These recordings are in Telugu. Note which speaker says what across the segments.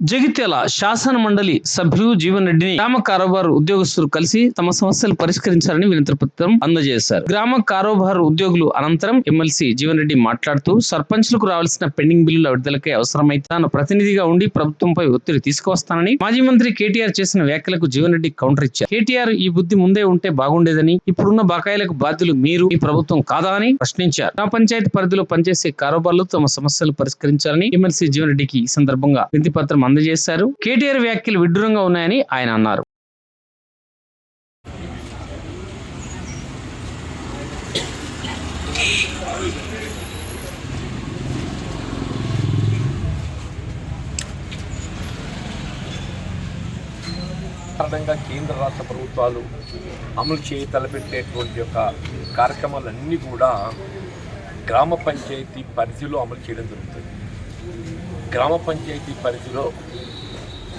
Speaker 1: జగిత్యాల శాసన మండలి సభ్యులు జీవన్ రెడ్డిని గ్రామ కారోబారు ఉద్యోగస్తులు కలిసి తమ సమస్యలు పరిష్కరించాలని వినతి పత్రం అందజేశారు. గ్రామ కారోబారు ఉద్యోగులు అనంతరం ఎమ్మెల్సీ జీవన్ రెడ్డి మాట్లాడుతూ సర్పంచ్లకు రావాల్సిన పెండింగ్ బిల్లుల విడుదలకే అవసరమైతే తాను ప్రతినిధిగా ఉండి ప్రభుత్వంపై ఒత్తిడి తీసుకువస్తానని మాజీ మంత్రి కేటీఆర్ చేసిన వ్యాఖ్యలకు జీవన్ రెడ్డి కౌంటర్ ఇచ్చారు. కేటీఆర్ ఈ బుద్ధి ముందే ఉంటే బాగుండేదని ఇప్పుడున్న బకాయిలకు బాధ్యులు మీరు ఈ ప్రభుత్వం కాదా అని ప్రశ్నించారు. గ్రామ పంచాయతీ పరిధిలో పనిచేసే కారోబార్లు తమ సమస్యలు పరిష్కరించాలని ఎమ్మెల్సీ జీవన్ రెడ్డికి ఈ సందర్భంగా వినతి పత్రం అందజేశారు. కేటీఆర్ వ్యాఖ్యలు విడ్డూరంగా ఉన్నాయని ఆయన అన్నారు.
Speaker 2: కారణంగా కేంద్ర రాష్ట్ర ప్రభుత్వాలు అమలు చేయి తలపెట్టేటువంటి యొక్క కార్యక్రమాలన్నీ కూడా గ్రామ పంచాయతీ పరిధిలో అమలు చేయడం జరుగుతుంది. గ్రామ పంచాయతీ పరిధిలో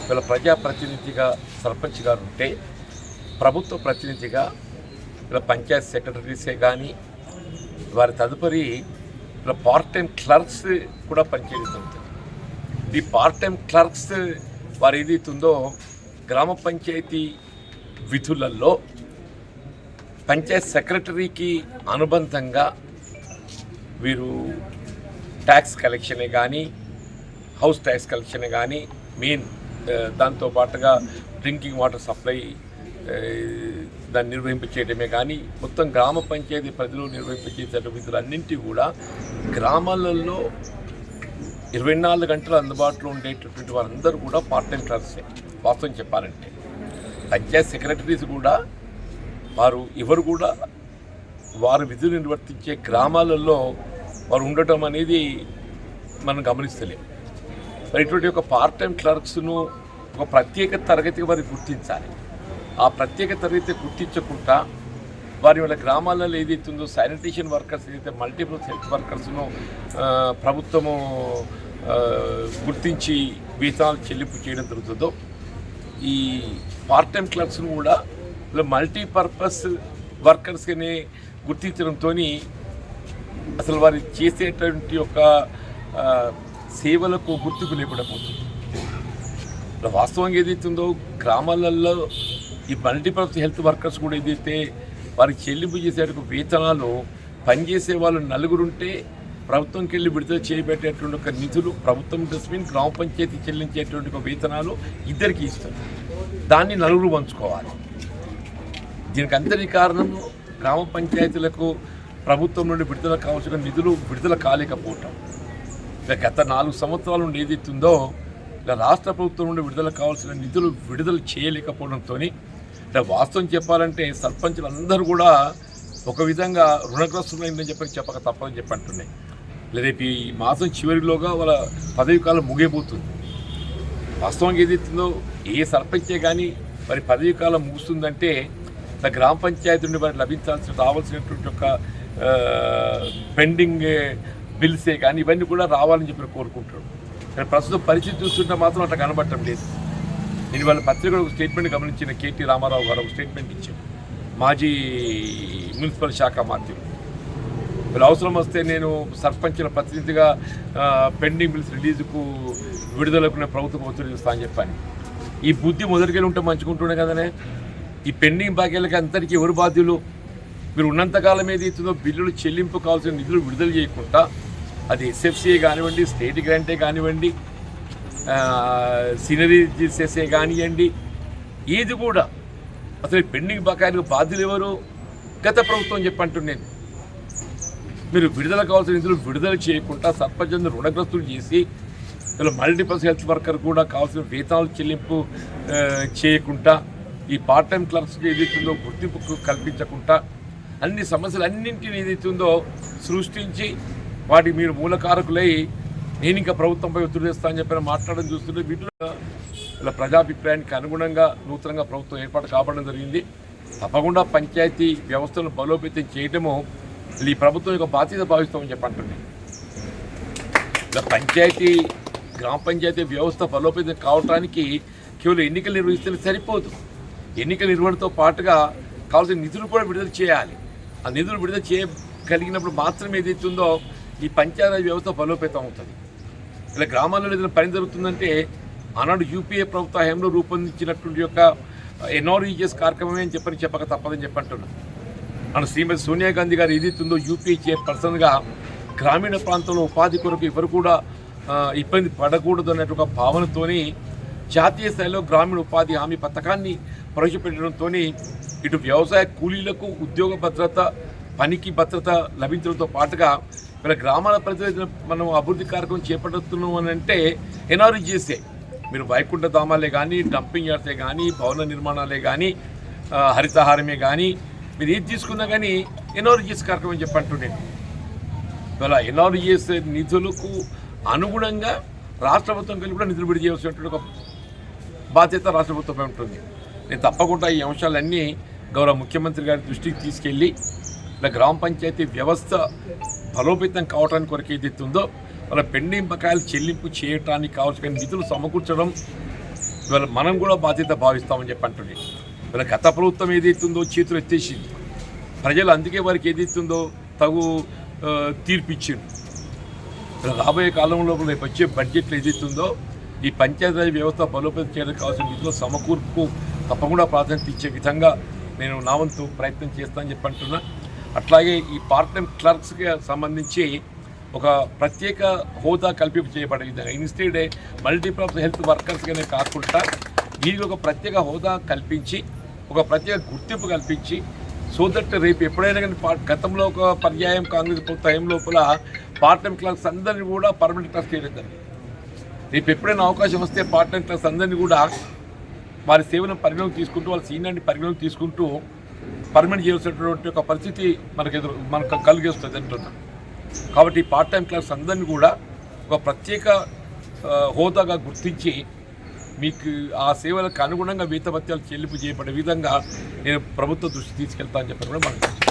Speaker 2: వీళ్ళ ప్రజాప్రతినిధిగా సర్పంచ్ గారు ఉంటే ప్రభుత్వ ప్రతినిధిగా వీళ్ళ పంచాయత్ సెక్రటరీసే కానీ వారి తదుపరి వీళ్ళ పార్ట్ టైం క్లర్క్స్ కూడా పనిచేయగలుగుతుంది ఈ పార్ట్ టైం క్లర్క్స్ వారు ఏదైతుందో గ్రామ పంచాయతీ విధులలో పంచాయత్ సెక్రటరీకి అనుబంధంగా వీరు ట్యాక్స్ కలెక్షనే కానీ హౌస్ ట్యాక్స్ కలెక్షన్ కానీ మెయిన్ దాంతో పాటుగా డ్రింకింగ్ వాటర్ సప్లై దాన్ని నిర్వహింపచేయడమే కానీ మొత్తం గ్రామ పంచాయతీ పరిధిలో నిర్వహింపచేసేటువంటి అన్నింటి కూడా గ్రామాలలో ఇరవై నాలుగు గంటలు అందుబాటులో ఉండేటటువంటి వారందరూ కూడా పార్ట్ టైం క్లర్క్సే వాస్తవం చెప్పాలంటే పంచాయత్ సెక్రటరీస్ కూడా వారు ఎవరు కూడా వారు విధులు నిర్వర్తించే గ్రామాలలో వారు ఉండటం అనేది మనం గమనిస్తలేం. మరి ఇటువంటి ఒక పార్ట్ టైం క్లర్క్స్ను ఒక ప్రత్యేక తరగతిగా వారు గుర్తించాలి. ఆ ప్రత్యేక తరగతి గుర్తించకుండా వారి వాళ్ళ గ్రామాలలో ఏదైతే ఉందో శానిటేషన్ వర్కర్స్ ఏదైతే మల్టిపుల్ హెల్త్ వర్కర్స్ను ప్రభుత్వము గుర్తించి వేతనాలు చెల్లింపు చేయడం జరుగుతుందో ఈ పార్ట్ టైం క్లర్క్స్ను కూడా మల్టీపర్పస్ వర్కర్స్ని గుర్తించడంతో అసలు వారు చేసేటువంటి ఒక సేవలకు గుర్తింపు లేకుండా పోతుంది. ఇలా వాస్తవంగా ఏదైతుందో గ్రామాలలో ఈ మల్టీ పర్పస్ హెల్త్ వర్కర్స్ కూడా ఏదైతే వారికి చెల్లింపు చేసేటువంటి వేతనాలు పనిచేసే వాళ్ళు నలుగురుంటే ప్రభుత్వంకి వెళ్ళి విడుదల చేయబెట్టేటువంటి ఒక నిధులు ప్రభుత్వం డస్ట్బిన్ గ్రామ పంచాయతీ చెల్లించేటువంటి ఒక వేతనాలు ఇద్దరికి ఇస్తారు దాన్ని నలుగురు పంచుకోవాలి. దీనికి అందరి కారణం గ్రామ పంచాయతీలకు ప్రభుత్వం నుండి విడుదల కావాల్సిన నిధులు విడుదల కాలేకపోవటం. గత నాలుగు సంవత్సరాల నుండి ఏదైతుందో ఇలా రాష్ట్ర ప్రభుత్వం నుండి విడుదల కావాల్సిన నిధులు విడుదల చేయలేకపోవడంతో ఇలా వాస్తవం చెప్పాలంటే సర్పంచులందరూ కూడా ఒక విధంగా రుణగ్రస్తులైందని చెప్పి చెప్పక తప్పదని చెప్పి అంటున్నాయి. రేపు ఈ మాసం చివరిలోగా వాళ్ళ పదవి కాలం ముగిపోతుంది వాస్తవంగా ఏదైతుందో ఏ సర్పంచే కానీ మరి పదవీ కాలం ముగుస్తుందంటే గ్రామ పంచాయతీ నుండి మరి లభించాల్సిన రావాల్సినటువంటి ఒక పెండింగ్ బిల్సే కానీ ఇవన్నీ కూడా రావాలని చెప్పి కోరుకుంటారు కానీ ప్రస్తుతం పరిస్థితి చూస్తుంటే మాత్రం అట్లా కనబడటం లేదు. నేను వాళ్ళ పత్రికలో ఒక స్టేట్మెంట్ గమనించిన కేటీ రామారావు గారు ఒక స్టేట్మెంట్ ఇచ్చారు. మాజీ మున్సిపల్ శాఖ మాధ్యుడు వీళ్ళు అవసరం వస్తే నేను సర్పంచుల ప్రతినిధిగా పెండింగ్ బిల్స్ రిలీజ్కు విడుదలకు నేను ప్రభుత్వం ఒత్తిడి చేస్తా అని చెప్పాను. ఈ బుద్ధి మొదటికెళ్ళి ఉంటే మంచుకుంటుండే కదనే? ఈ పెండింగ్ బాకీలకి అందరికీ ఎవరు బాధ్యులు? మీరు ఉన్నంతకాలం ఏదైతుందో బిల్లులు చెల్లింపు కావాల్సిన నిధులు విడుదల చేయకుండా అది ఎస్ఎఫ్సీఏ కానివ్వండి స్టేట్ గ్రాంటే కానివ్వండి సీనరీ చేసే కానివ్వండి ఏది కూడా. అసలు పెండింగ్ బకాయిలకు బాధ్యులు ఎవరు? గత ప్రభుత్వం చెప్పంటున్నాను మీరు విడుదల కావాల్సిన నిధులు విడుదల చేయకుండా సర్పంచ్ రుణగ్రస్తులు చేసి ఇలా మల్టీపర్స్ హెల్త్ వర్కర్ కూడా కావాల్సిన వేతనాలు చెల్లింపు చేయకుండా ఈ పార్ట్ టైం క్లర్క్స్కి ఏదైతుందో గుర్తింపు కల్పించకుండా అన్ని సమస్యలు అన్నింటినీ ఏదైతుందో సృష్టించి వాటికి మీరు మూలకారకులై నేను ఇంకా ప్రభుత్వంపై ఒత్తిడి తెస్తా అని చెప్పిన మాట్లాడడం చూస్తుంటే వీటిలో ఇలా ప్రజాభిప్రాయానికి అనుగుణంగా నూతనంగా ప్రభుత్వం ఏర్పాటు కావడం జరిగింది. తప్పకుండా పంచాయతీ వ్యవస్థను బలోపేతం చేయటము ఈ ప్రభుత్వం యొక్క బాధ్యత భావిస్తామని చెప్పండి ఇలా పంచాయతీ గ్రామ పంచాయతీ వ్యవస్థ బలోపేతం కావడానికి కేవలం ఎన్నికలు నిర్వహిస్తే సరిపోదు. ఎన్నికల నిర్వహణతో పాటుగా కావాల్సిన నిధులు కూడా విడుదల చేయాలి. ఆ నిధులు విడుదల చేయగలిగినప్పుడు మాత్రమే ఏదైతుందో ఈ పంచాయతీ వ్యవస్థ బలోపేతం అవుతుంది. ఇలా గ్రామాల్లో ఏదైనా పని జరుగుతుందంటే ఆనాడు యూపీఏ ప్రభుత్వ హయాంలో రూపొందించినటువంటి యొక్క ఎన్ఆర్ఈజిఎస్ కార్యక్రమమే అని చెప్పని చెప్పక తప్పదని చెప్పంటున్నాను మన శ్రీమతి సోనియా గాంధీ గారు ఏదైతుందో యూపీఏ చైర్పర్సన్గా గ్రామీణ ప్రాంతంలో ఉపాధి కొరకు ఎవరు కూడా ఇబ్బంది పడకూడదు అనే ఒక భావనతోని జాతీయ స్థాయిలో గ్రామీణ ఉపాధి హామీ పథకాన్ని ప్రవేశపెట్టడంతో ఇటు వ్యవసాయ కూలీలకు ఉద్యోగ భద్రత పనికి భద్రత లభించడంతో పాటుగా మన గ్రామాల ప్రజలు మనం అభివృద్ధి కార్యక్రమం చేపడుతున్నాం అని అంటే ఎన్ఆర్జీఎస్ఏ మీరు వైకుంఠ ధామాలే కానీ డంపింగ్ యార్డ్సే కానీ భవన నిర్మాణాలే కానీ హరితహారమే కానీ మీరు ఏది తీసుకున్నా కానీ ఎన్ఆర్జీఎస్ కార్యక్రమం చెప్పంటుండే. ఇవాళ ఎన్ఆర్జీఎస్ నిధులకు అనుగుణంగా రాష్ట్ర ప్రభుత్వం కలిపి కూడా నిధులు విడుదల చేయాల్సినటువంటి ఒక బాధ్యత రాష్ట్ర ప్రభుత్వమే ఉంటుంది. నేను తప్పకుండా ఈ అంశాలన్నీ గౌరవ ముఖ్యమంత్రి గారి దృష్టికి తీసుకెళ్ళి ఇలా గ్రామ పంచాయతీ వ్యవస్థ బలోపేతం కావడానికి కొరకు ఏదైతే ఉందో వాళ్ళ పెండింగ్ బకాయిలు చెల్లింపు చేయటానికి కావాల్సిన నిధులు సమకూర్చడం ఇవాళ మనం కూడా బాధ్యత భావిస్తామని చెప్పి అంటుంది ఇవాళ గత ప్రభుత్వం ఏదైతుందో చేతులు ఎత్తేసింది. ప్రజలు అందుకే వారికి ఏదైతుందో తగు తీర్పిచ్చింది రాబోయే కాలంలో రేపు వచ్చే బడ్జెట్లో ఏదైతుందో ఈ పంచాయతీ వ్యవస్థ బలోపేతం చేయడానికి కావాల్సిన నిధులు సమకూర్పు తప్పకుండా ప్రాధాన్యత ఇచ్చే విధంగా నేను నా వంతు ప్రయత్నం చేస్తానని చెప్పి అంటున్నా. అట్లాగే ఈ పార్ట్ టైం క్లర్క్స్కి సంబంధించి ఒక ప్రత్యేక హోదా కల్పింపు చేయబడే ఇన్స్టెడ్ మల్టీపర్పస్ హెల్త్ వర్కర్స్గానే కాకుండా వీరికి ఒక ప్రత్యేక హోదా కల్పించి ఒక ప్రత్యేక గుర్తింపు కల్పించి సో దట్ రేపు ఎప్పుడైనా కానీ గతంలో ఒక పర్యాయం కాంగ్రెస్ ప్రభుత్వ టైం లోపల పార్ట్ టైం క్లర్క్స్ అందరినీ కూడా పర్మనెంట్ క్లర్క్స్ చేయడం రేపు ఎప్పుడైనా అవకాశం వస్తే పార్ట్ టైం క్లర్క్స్ అందరినీ కూడా వారి సేవలను పరిగణలోకి తీసుకుంటూ వాళ్ళ సీనియర్ని పరిగణలోకి తీసుకుంటూ పర్మనెంట్ చేయాల్సినటువంటి ఒక పరిస్థితి మనకు ఎదురు మనకు కలిగేస్తుంది అంటున్నాం కాబట్టి పార్ట్ టైం క్లాస్ అందరినీ కూడా ఒక ప్రత్యేక హోదాగా గుర్తించి మీకు ఆ సేవలకు అనుగుణంగా వేతభత్యాలు చెల్లింపు చేయబడే విధంగా నేను ప్రభుత్వ దృష్టి తీసుకెళ్తా అని చెప్పి కూడా మనం